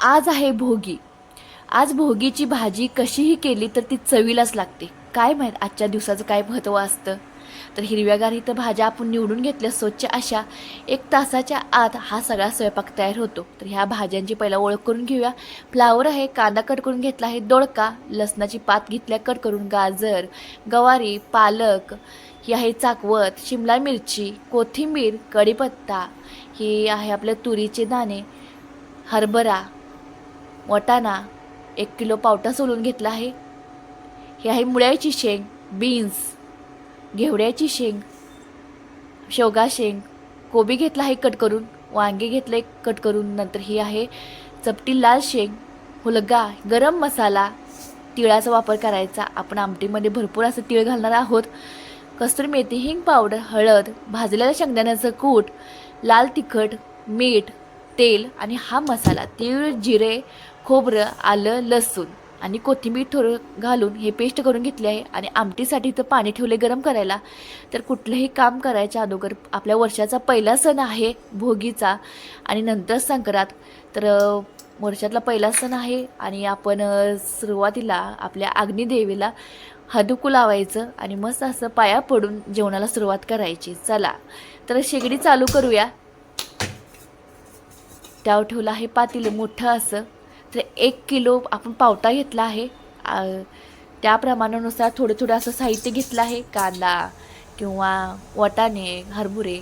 आज आहे भोगी. आज भोगीची भाजी कशीही केली तर ती चवीलाच लागते. काय माहीत आजच्या दिवसाचं काय महत्त्व असतं? तर हिरव्यागार इथं भाज्या आपण निवडून घेतल्या स्वच्छ अशा एक तासाच्या आत हा सगळा स्वयंपाक तयार होतो. तर ह्या भाज्यांची पहिला ओळख करून घेऊया. फ्लावर आहे कांदा कट करून घेतला आहे दोडका लसणाची पात घेतल्या कट करून गाजर गवारी पालक ही आहे चाकवत शिमला मिरची कोथिंबीर कढीपत्ता ही आहे आपल्या तुरीचे दाणे हरभरा वटाणा एक किलो पावटा सोलून घेतला आहे. हे आहे मुळ्याची शेंग बीन्स घेवड्याची शेंग शेवगा शेंग. कोबी घेतला आहे कट करून वांगे घेतले कट करून. नंतर ही आहे चपटी लाल शेंग हुलगा गरम मसाला तिळाचा वापर करायचा. आपण आमटीमध्ये भरपूर असं तिळ घालणार आहोत. कस्तुरी मेथी हिंग पावडर हळद भाजलेल्या शेंगदाण्याचं कूट लाल तिखट मीठ तेल आणि हा मसाला. तीळ जिरे खोबरं आलं लसूण आणि कोथिंबीर थोडं घालून हे पेस्ट करून घेतले आहे आणि आमटीसाठी तर पाणी ठेवले गरम करायला. तर कुठलंही काम करायच्या अगोदर आपल्या वर्षाचा पहिला सण आहे भोगीचा आणि नंतर संक्रांत. तर वर्षातला पहिला सण आहे आणि आपण सुरुवातीला आपल्या अग्निदेवीला हदुकू लावायचं आणि मस्त असं पाया पडून जेवणाला सुरुवात करायची. चला तर शेगडी चालू करूया. त्यावर ठेवलं आहे पातील मोठं असं. तर एक किलो आपण पावटा घेतला आहे. त्या प्रमाणानुसार थोडं थोडं असं साहित्य घेतलं आहे. कांदा किंवा वाटाणे हरभुरे.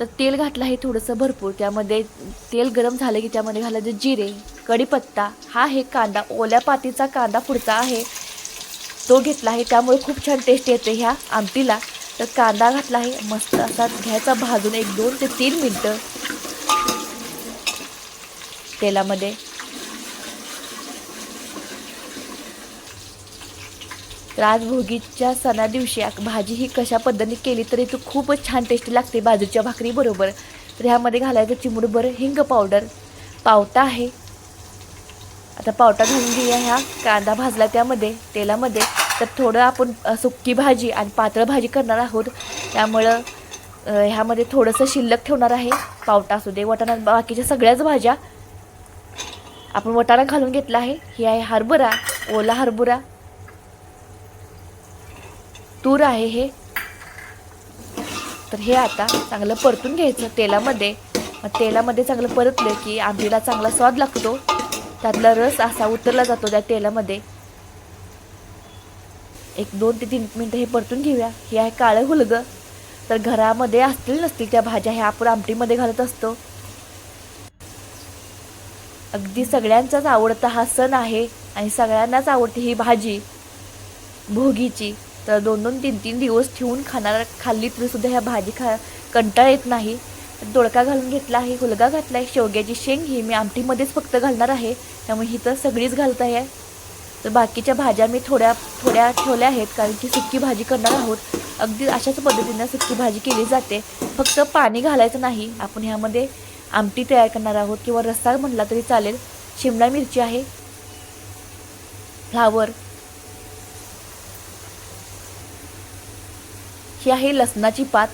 तर तेल घातलं आहे थोडंसं भरपूर. त्यामध्ये तेल गरम झालं की त्यामध्ये घालायचं जिरे कढीपत्ता. हा आहे कांदा ओल्या पातीचा कांदा पुढचा आहे. तो घेतला आहे. त्यामुळे खूप छान टेस्ट येते ह्या आमटीला. तर कांदा घातला आहे. मस्त असा घ्यायचा भाजून एक दोन ते तीन मिनटं. तेलामध्ये तर आज भोगीच्या सणा दिवशी भाजी ही कशा पद्धतीने केली तरी तू खूपच छान टेस्टी लागते बाजूच्या भाकरीबरोबर तर ह्यामध्ये घालायचं चिमुडभर हिंग पावडर पावटा आहे. आता पावटा घालून घेऊया ह्या. कांदा भाजला त्यामध्ये तेलामध्ये. तर थोडं आपण सुक्की भाजी आणि पातळ भाजी करणार आहोत. त्यामुळं ह्यामध्ये थोडंसं शिल्लक ठेवणार आहे. पावटा असू दे वटाणा बाकीच्या सगळ्याच भाज्या. आपण वटाणा घालून घेतला आहे. ही आहे हरभरा ओला हरभरा. तूर आहे हे. तर हे आता चांगलं परतून घ्यायचं तेलामध्ये. मग तेलामध्ये चांगलं परतलं की आंबीला चांगला स्वाद लागतो. त्यातला रस असा उतरला जातो त्या तेलामध्ये. एक दोन ते तीन मिनटं हे परतून घेऊया. हे आहे काळं हुलगं. तर घरामध्ये असतील नसतील त्या भाज्या ह्या आपण आमटीमध्ये घालत असतो. अगदी सगळ्यांचाच आवडता हा सण आहे आणि सगळ्यांनाच आवडते ही भाजी. भोगीची. तर दोन दोन तीन तीन दिवस ठेवून खाणार खाल्ली तरी सुद्धा ह्या भाजी खा कंटाळा येत नाही. दोडका घालून घेतला आहे हुलगा घातला आहे शेवग्याची शेंग ही मी आमटीमध्येच फक्त घालणार आहे. त्यामुळे ही तर सगळीच घालत आहे. तर बाकीच्या भाज्या मी थोड्या थोड्या ठेवल्या आहेत कारण की सुक्की भाजी करणार आहोत. अगदी अशाच पद्धतीनं सुक्की भाजी केली जाते. फक्त पाणी घालायचं नाही. आपण ह्यामध्ये आमटी तयार करणार आहोत किंवा रस्सा म्हटला तरी चालेल. शिमला मिरची आहे. फ्लावर. ही आहे लसणाची पात.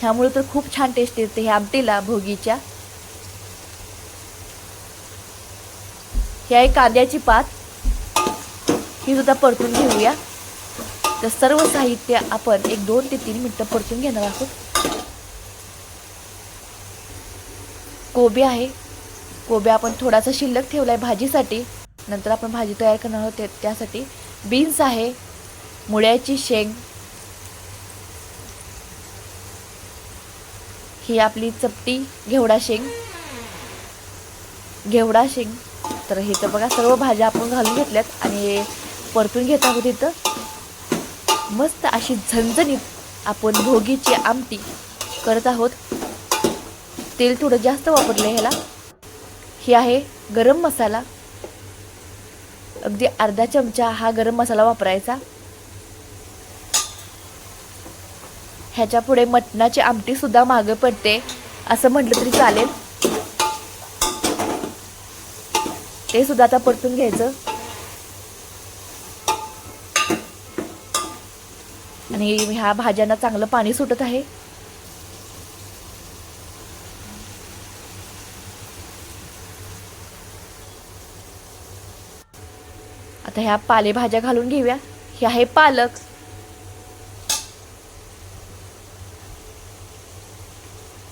ह्यामुळे तर खूप छान टेस्ट येते ह्या आमटीला भोगीच्या. ही आहे कांद्याची पात. ही सुद्धा परतून घेऊया. तर सर्व साहित्य आपण एक दोन ते तीन मिनटं परतून घेणार आहोत. कोबी आहे. कोबी आपण थोडासा शिल्लक ठेवला आहे भाजीसाठी. नंतर आपण भाजी तयार करणार आहोत त्यासाठी बीन्स आहे मुळ्याची शेंग ही आपली चपटी घेवडा शेंग. घेवडा शेंग. तर हे तर बघा सर्व भाज्या आपण घालून घेतल्यात आणि परतून घेत आहोत इथं. मस्त अशी झणझणीत आपण भोगीची आमटी करत आहोत. तेल थोडं जास्त वापरलं ह्याला. ही आहे गरम मसाला. अगदी अर्धा चमचा हा गरम मसाला वापरायचा. ह्याच्या पुढे मटणाची आमटी सुद्धा मागं पडते. असं म्हटलं तरी चालेल. ते सुद्धा आता परतून घ्यायचं. आणि ह्या भाज्यांना चांगलं पाणी सुटत आहे. आता ह्या पालेभाज्या घालून घेऊया. हे आहे पालक.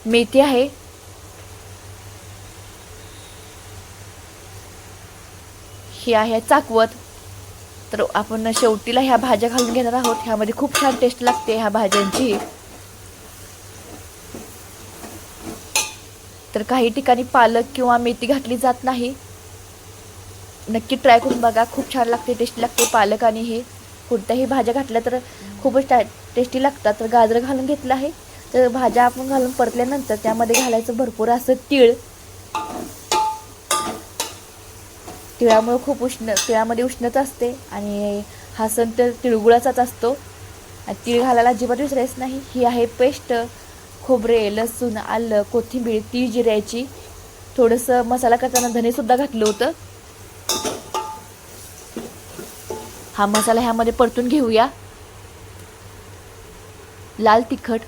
मेथी आहे. ही आहे चाकवत. तर आपण शेवटीला ह्या भाज्या घालून घेणार आहोत. ह्यामध्ये खूप छान टेस्ट लागते ह्या भाज्यांची. तर काही ठिकाणी पालक किंवा मेथी घातली जात नाही. नक्की ट्राय करून बघा. खूप छान लागते टेस्टी लागते पालक आणि हे. कोणत्याही भाज्या घातल्या तर खूपच टा टेस्टी लागतात. तर गाजर घालून घेतलं आहे. तर भाज्या आपण घालून परतल्यानंतर त्यामध्ये घालायचं भरपूर असं तीळ. तिळामुळे खूप उष्ण तिळामध्ये उष्णता असते आणि हा सण तर तिळगुळाचाच असतो. आणि तीळ घालायला अजिबात विसरायचं नाही. ही आहे पेस्ट खोबरे लसूण आलं कोथिंबीर तीळ जिऱ्याची. थोडंसं मसाला करताना धनेसुद्धा घातलं होतं. हा मसाला ह्यामध्ये परतून घेऊया. लाल तिखट.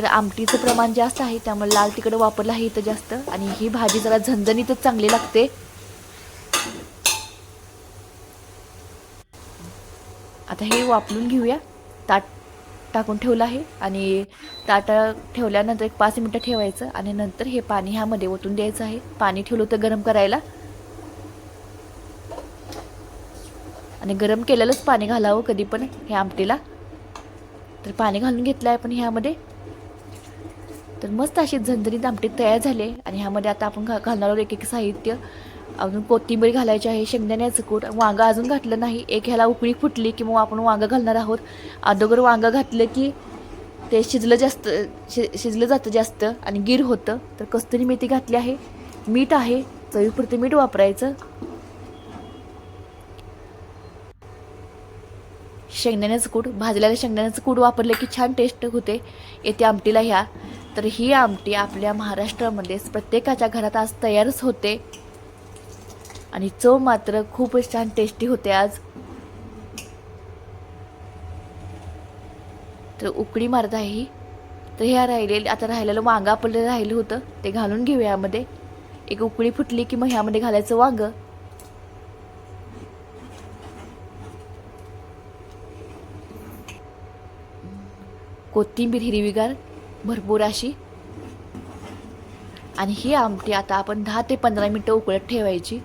तर आमटीचं प्रमाण जास्त आहे त्यामुळे लाल तिकडं वापरलं आहे इथं जास्त. आणि ही भाजी जरा झणझणीतच चांगली लागते. आता हे वापरून घेऊया. ताट टाकून ठेवलं आहे आणि ताट ठेवल्यानंतर एक पाच मिनटं ठेवायचं आणि नंतर हे पाणी ह्यामध्ये ओतून द्यायचं आहे. पाणी ठेवलं होतं गरम करायला. आणि गरम केलेलंच पाणी घालावं कधी पण हे आमटीला. तर पाणी घालून घेतलं आहे आपण ह्यामध्ये. तर मस्त अशी झणझणीत आमटी तयार झाले. आणि ह्यामध्ये आता आपण घा घालणार आहोत एक एक साहित्य. अजून कोथिंबीर घालायची आहे शेंगदाण्याचं कूट. वांगं अजून घातलं नाही. एक ह्याला उकळी फुटली की मग आपण वांगं घालणार आहोत. अदोगर वांगं घातलं की ते शिजलं जास्त शि शिजलं जातं जास्त आणि गिर होतं. तर कस्तुरी मेथी घातली आहे. मीठ आहे. चवीपुरतं मीठ वापरायचं. शेंगदाण्याचं कूट. भाजलेलं शेंगदाण्याचं कूट वापरलं की छान टेस्ट होते. येते आमटीला ह्या. तर ही आमटी आपल्या महाराष्ट्रामध्ये प्रत्येकाच्या घरात आज तयारच होते. आणि चव मात्र खूपच छान टेस्टी होते आज. तर उकडी मारत आहे ही. तर ह्या राहिलेले आता राहिलेलं वांगं आपल्याला राहिलं होतं ते घालून घेऊ यामध्ये. एक उकळी फुटली की मग ह्यामध्ये घालायचं वांग. कोथिंबीर हिरवीगार. भरपूर अशी. आणि ही आमटी आता आपण दहा ते पंधरा मिनटं उकळत ठेवायची.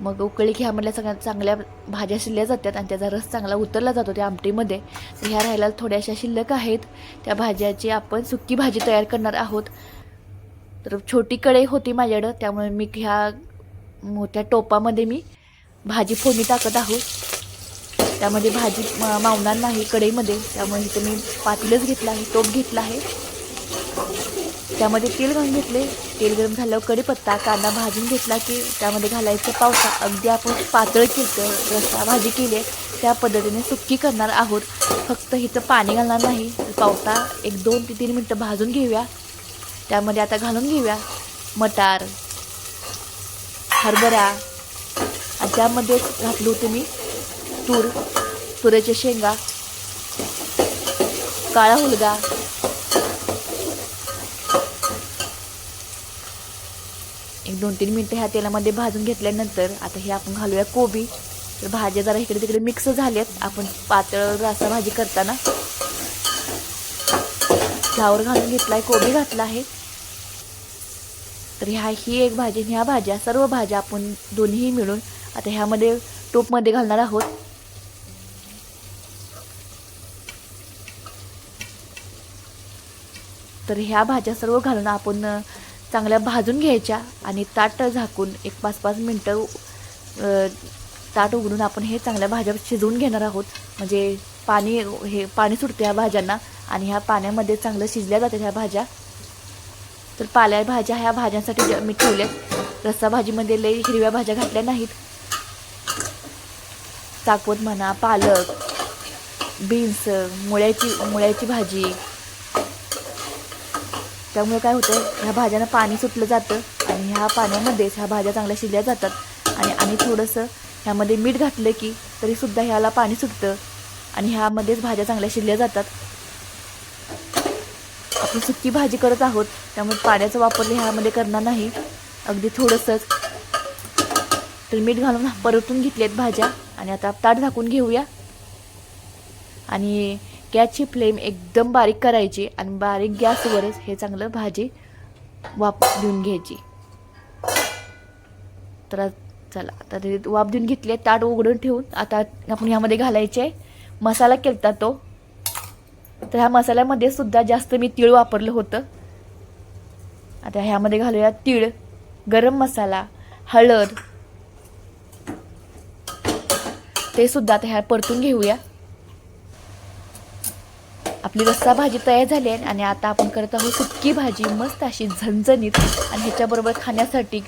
मग उकळी की म्हटल्या सगळ्या चांगल्या भाज्या शिल्ल्या जातात आणि त्याचा रस चांगला उतरला जातो त्या आमटीमध्ये. तर ह्या राहायला थोड्याशा शिल्लक आहेत. त्या भाज्याची आपण सुक्की भाजी तयार करणार आहोत. तर छोटी कढई होती माझ्याकडं त्यामुळे मी ह्या मोठ्या टोपामध्ये मी भाजी फोडणी टाकत आहोत. त्यामध्ये भाजी मावणार नाही कढईमध्ये. त्यामुळे इथे मी पातीलच घेतला आहे टोप घेतला आहे. त्यामध्ये तेल घालून घेतले. तेल गरम झाल्यावर कढीपत्ता कांदा भाजून घेतला की त्यामध्ये घालायचं पावसा. अगदी आपण पातळ केलं रस्सा भाजी केली आहे त्या पद्धतीने सुक्की करणार आहोत. फक्त हिचं पाणी घालणार नाही. पावसा एक दोन ते तीन मिनटं भाजून घेऊया. त्यामध्ये आता घालून घेऊया. मटार हरभरा आणि त्यामध्येच घातलं होतं मी तूर तुरेच्या शेंगा काळा हुलगा एक दोन तीन मिनटं ह्या तेलामध्ये भाजून घेतल्यानंतर आता हे आपण घालूया कोबी. तर भाज्या जरा इकडे तिकडे मिक्स झाल्यात. आपण पातळ रसा भाजी करताना फ्लावर घालून घेतलाय कोबी घातला आहे. तर ह्या ही एक भाजी ह्या भाज्या सर्व भाज्या आपण दोन्हीही मिळून आता ह्यामध्ये टोपमध्ये घालणार आहोत. तर ह्या भाज्या सर्व घालून आपण चांगल्या भाजून घ्यायच्या आणि ताट झाकून एक पाच पाच मिनटं ताट उघडून आपण हे चांगल्या भाज्या शिजवून घेणार आहोत. म्हणजे पाणी हे पाणी सुटते ह्या भाज्यांना आणि ह्या पाण्यामध्ये चांगलं शिजल्या जातात ह्या भाज्या. तर पाल्या भाज्या ह्या भाज्यांसाठी मी ठेवल्यात. रस्सा भाजीमध्ये लई हिरव्या भाज्या घातल्या नाहीत. चाकवत म्हणा पालक बीन्स मुळ्याची मुळ्याची भाजी त्यामुळे काय होतं ह्या भाज्यांना पाणी सुटलं जातं आणि ह्या पाण्यामध्येच ह्या भाज्या चांगल्या शिजल्या जातात. आणि आणि थोडंसं ह्यामध्ये मीठ घातलं की तरीसुद्धा ह्याला पाणी सुटतं आणि ह्यामध्येच भाज्या चांगल्या शिजल्या जातात. आपण सुकी भाजी करत आहोत त्यामुळे पाण्याचा वापर ह्यामध्ये करणार नाही. अगदी थोडंसंच. तर मीठ घालून परतून घेतल्यात भाज्या आणि आता ताट झाकून घेऊया. आणि गॅसची फ्लेम एकदम बारीक करायची आणि बारीक गॅसवरच हे चांगलं भाजी वाफ देऊन घ्यायची. तर चला आता ते वाफ देऊन घेतले ताट उघडून ठेवून. आता आपण ह्यामध्ये घालायचे मसाला केलता तो. तर ह्या मसाल्यामध्ये सुद्धा जास्त मी तीळ वापरलं होतं. आता ह्यामध्ये घालूया तीळ गरम मसाला हळद. ते सुद्धा आता ह्या परतून घेऊया. आपली रस्सा भाजी तयार झाली आहे आणि आता आपण करत आहोत सुक्की भाजी मस्त अशी झणझणीत. आणि ह्याच्याबरोबर खाण्यासाठी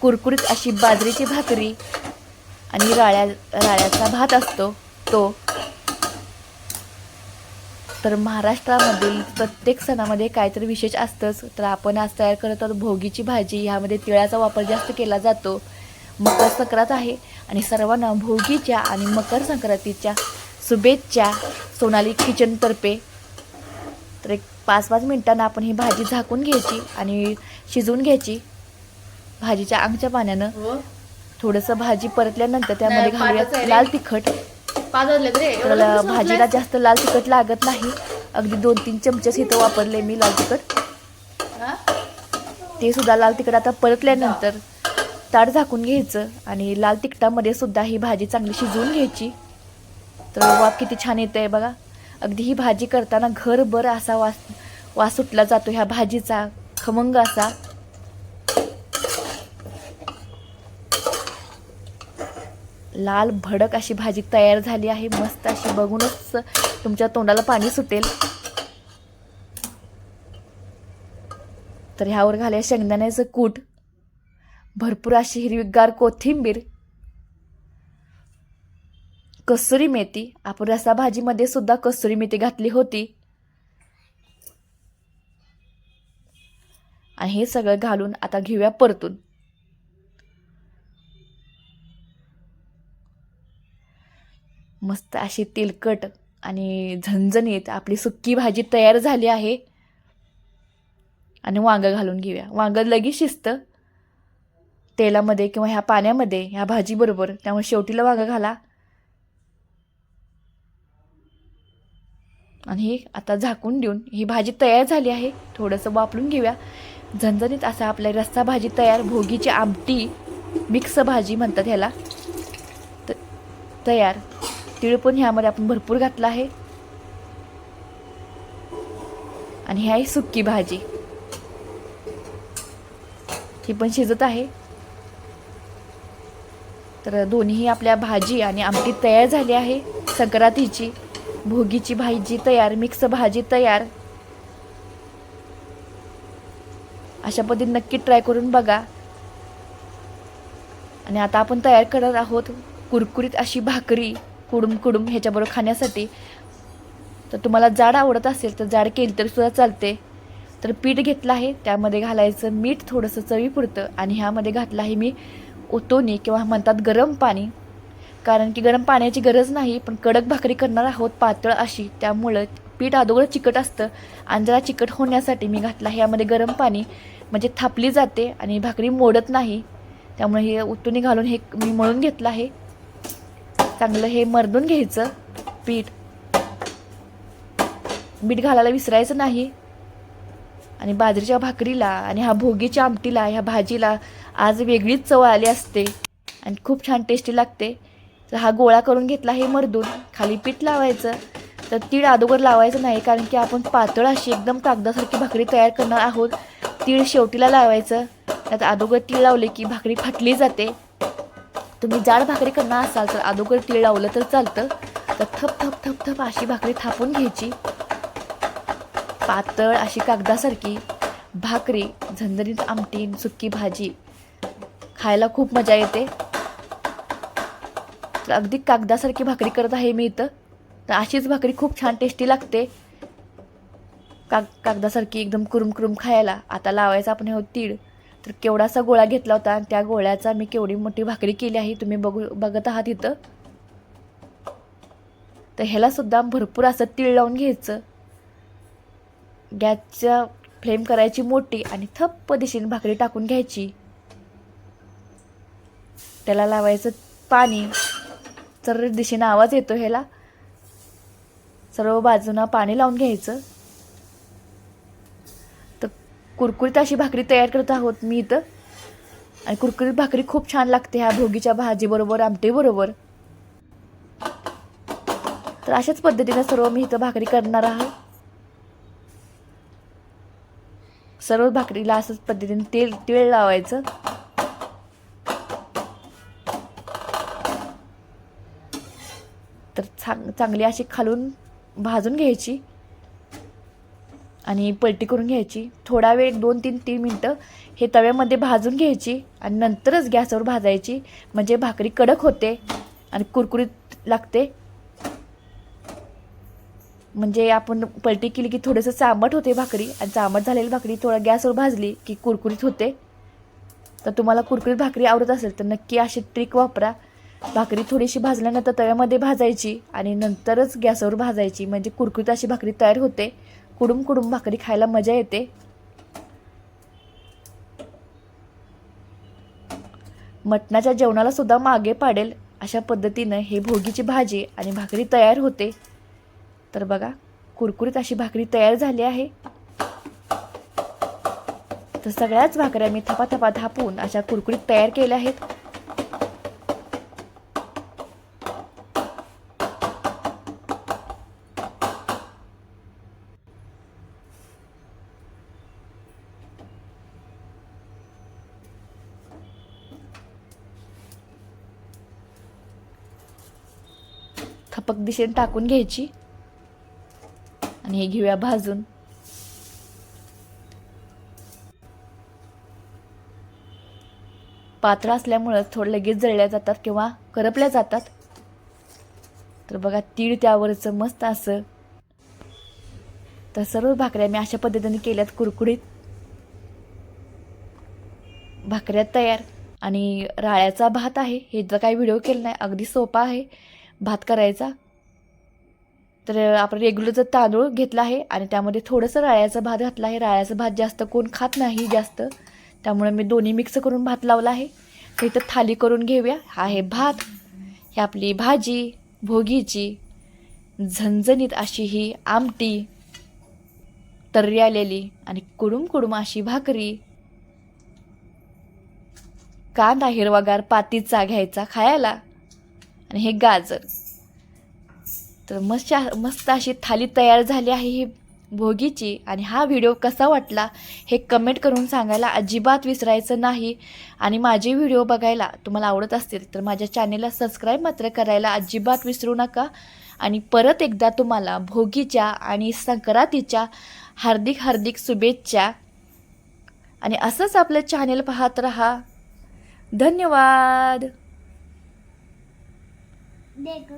कुरकुरीत अशी बाजरीची भाकरी आणि राळ्या राळ्याचा भात असतो तो. तर महाराष्ट्रामधील प्रत्येक सणामध्ये काहीतरी विशेष असतंच. तर आपण आज तयार करत आहोत भोगीची भाजी. ह्यामध्ये तिळाचा वापर जास्त केला जातो. मकर संक्रांत आहे आणि सर्वांना भोगीच्या आणि मकर संक्रांतीच्या शुभेच्छा सोनाली किचनतर्फे तर एक पाच पाच मिनिटांना आपण ही भाजी झाकून घ्यायची आणि शिजवून घ्यायची. भाजीच्या अंगच्या पाण्यानं थोडंसं भाजी परतल्यानंतर त्यामध्ये घालूया. लाल तिखट. भाजीला जास्त लाल तिखट लागत नाही. अगदी दोन तीन चमचेच इथं वापरले मी लाल तिखट. ते सुद्धा लाल तिखट आता परतल्यानंतर ताट झाकून घ्यायचं आणि लाल तिखटामध्ये सुद्धा ही भाजी चांगली शिजवून घ्यायची. तर वाफ किती छान येतं आहे बघा. अगदी ही भाजी करताना घरभर असा वास वास सुटला जातो ह्या भाजीचा खमंग असा. लाल भडक अशी भाजी तयार झाली आहे मस्त अशी बघूनच तुमच्या तोंडाला पाणी सुटेल. तर ह्यावर घालूया शेंगदाण्याचं कूट भरपूर अशी हिरवीगार कोथिंबीर कसुरी मेथी. आपण रसा भाजीमध्ये सुद्धा कसुरी मेथी घातली होती. आणि हे सगळं घालून आता घेऊया परतून. मस्त अशी तेलकट आणि झणझणीत आपली सुक्की भाजी तयार झाली आहे. आणि वांगं घालून घेऊया. वांगं लगेच शिजतं. तेलामध्ये किंवा ह्या पाण्यामध्ये ह्या भाजीबरोबर. त्यामुळे शेवटीला वांगं घाला. आणि आता झाकून देऊन ही भाजी तयार झाली आहे. थोडंसं वापरून घेऊया. झणझणीत असा आपल्या रस्सा भाजी तयार भोगीची आमटी मिक्स भाजी म्हणतात ह्याला त- तयार. तिळ पण ह्यामध्ये आपण भरपूर घातला आहे. आणि ही आहे सुक्की भाजी. ही पण शिजत आहे. तर दोन्ही आपल्या भाजी आणि आमटी तयार झाली आहे. संक्रांतीची. भोगीची भाजी तयार मिक्स भाजी तयार. अशा पद्धतीने नक्की ट्राय करून बघा. आणि आता आपण तयार करत आहोत कुरकुरीत अशी भाकरी कुडुम कुडुम ह्याच्याबरोबर खाण्यासाठी. तर तुम्हाला जाड आवडत असेल तर जाड केली तरी सुद्धा चालते. तर पीठ घेतलं आहे त्यामध्ये घालायचं मीठ थोडंसं चवीपुरतं. आणि ह्यामध्ये घातलं आहे मी ओतोनी किंवा म्हणतात गरम पाणी. कारण की गरम पाण्याची गरज नाही पण कडक भाकरी करणार आहोत पातळ अशी. त्यामुळं पीठ अगोदर चिकट असतं. आणि जरा चिकट होण्यासाठी मी घातला ह्यामध्ये गरम पाणी. म्हणजे थापली जाते आणि भाकरी मोडत नाही. त्यामुळे हे उतुनी घालून हे मी मळून घेतलं आहे. चांगलं हे मर्दून घ्यायचं पीठ. मीठ घालायला विसरायचं नाही. आणि बाजरीच्या भाकरीला आणि हा भोगीच्या आमटीला ह्या भाजीला आज वेगळीच चव आली असते. आणि खूप छान टेस्टी लागते. तर हा गोळा करून घेतला हे मर्दून. खाली पीठ लावायचं. तर तीळ अगोदर लावायचं नाही कारण की आपण पातळ अशी एकदम कागदासारखी भाकरी तयार करणार आहोत. तीळ शेवटीला लावायचं. त्यात अगोदर तीळ लावले की भाकरी फाटली जाते. तुम्ही जाड भाकरी करणार असाल तर अगोदर तीळ लावलं तर चालतं. तर थप थप थप थप अशी भाकरी थापून घ्यायची. पातळ अशी कागदासारखी भाकरी झंझणीत आमटी सुक्की भाजी. खायला खूप मजा येते. तर अगदी कागदासारखी भाकरी करत आहे मी इथं. तर अशीच भाकरी खूप छान टेस्टी लागते. काग कागदासारखी एकदम कुरुम कुरुम खायला. आता लावायचा आपण हे तीळ. तर केवढासा गोळा घेतला होता आणि त्या गोळ्याचा मी केवढी मोठी भाकरी केली आहे तुम्ही बघू बघत आहात इथं. तर ह्याला सुद्धा भरपूर असं तीळ लावून घ्यायचं. गॅसच्या फ्लेम करायची मोठी आणि थप्प दिशेने भाकरी टाकून घ्यायची. त्याला लावायचं पाणी. सर्व दिशेनं आवाज येतो ह्याला. सर्व बाजूंना पाणी लावून घ्यायचं. तर कुरकुरीत अशी भाकरी तयार करत आहोत मी इथं. आणि कुरकुरीत भाकरी खूप छान लागते ह्या भोगीच्या भाजीबरोबर आमटीबरोबर. तर अशाच पद्धतीनं सर्व मी इथं भाकरी करणार आहे. सर्व भाकरीला असंच पद्धतीने तेल तेल लावायचं. चांग चांगली अशी खालून भाजून घ्यायची. आणि पलटी करून घ्यायची. थोडा वेळ एक दोन तीन तीन मिनटं हे तव्यामध्ये भाजून घ्यायची आणि नंतरच गॅसवर भाजायची. म्हणजे भाकरी कडक होते आणि कुरकुरीत लागते. म्हणजे आपण पलटी केली की थोडंसं चांबट होते भाकरी आणि चांबट झालेली भाकरी थोडं गॅसवर भाजली की कुरकुरीत होते. तर तुम्हाला कुरकुरीत भाकरी आवडत असेल तर नक्की अशी ट्रिक वापरा. भाकरी थोडीशी भाजल्यानंतर तव्यामध्ये भाजायची आणि नंतरच गॅसवर भाजायची. म्हणजे कुरकुरीत अशी भाकरी तयार होते. कुडूम कुडूम भाकरी खायला मजा येते. मटणाच्या जेवणाला सुद्धा मागे पाडेल अशा पद्धतीनं हे भोगीची भाजी आणि भाकरी तयार होते. तर बघा कुरकुरीत अशी भाकरी तयार झाली आहे. तर सगळ्याच भाकऱ्या मी थपाथपा थापून अशा कुरकुरीत तयार केल्या आहेत. थपक दिशेने टाकून घ्यायची. आणि हे घेऊया भाजून. पात्र असल्यामुळं थोडं लगेच जळल्या जातात किंवा करपल्या जातात. तर बघा तीळ त्यावरचं मस्त असं. तर सर्व भाकऱ्या मी अशा पद्धतीने केल्यात कुरकुरीत. भाकऱ्या तयार. आणि राळ्याचा भात आहे. हे जर काही व्हिडिओ केला नाही. अगदी सोपा आहे. भात करायचा. तर आपण रेग्युलरचा तांदूळ घेतला आहे आणि त्यामध्ये थोडंसं राळ्याचा भात घातला आहे. राळ्याचा भात जास्त कोण खात नाही जास्त. त्यामुळे मी दोन्ही मिक्स करून भात लावला आहे. तर इथं थाली करून घेऊया. हा आहे भात. ही आपली भाजी भोगीची झणझणीत अशी ही आमटी तर्री आलेली आणि कुडूम कुडूम अशी भाकरी. कांदा हिरवागार पातीचा घ्यायचा खायला. आणि हे गाजर. तर मस्त मस्त अशी थाली तयार झाली आहे ही भोगीची. आणि हा व्हिडिओ कसा वाटला हे कमेंट करून सांगायला अजिबात विसरायचं नाही. आणि माझे व्हिडिओ बघायला तुम्हाला आवडत असतील तर माझ्या चॅनेलला सबस्क्राईब मात्र करायला अजिबात विसरू नका. आणि परत एकदा तुम्हाला भोगीच्या आणि संक्रांतीच्या हार्दिक हार्दिक शुभेच्छा. आणि असंच आपलं चॅनेल पाहत राहा. धन्यवाद! 那个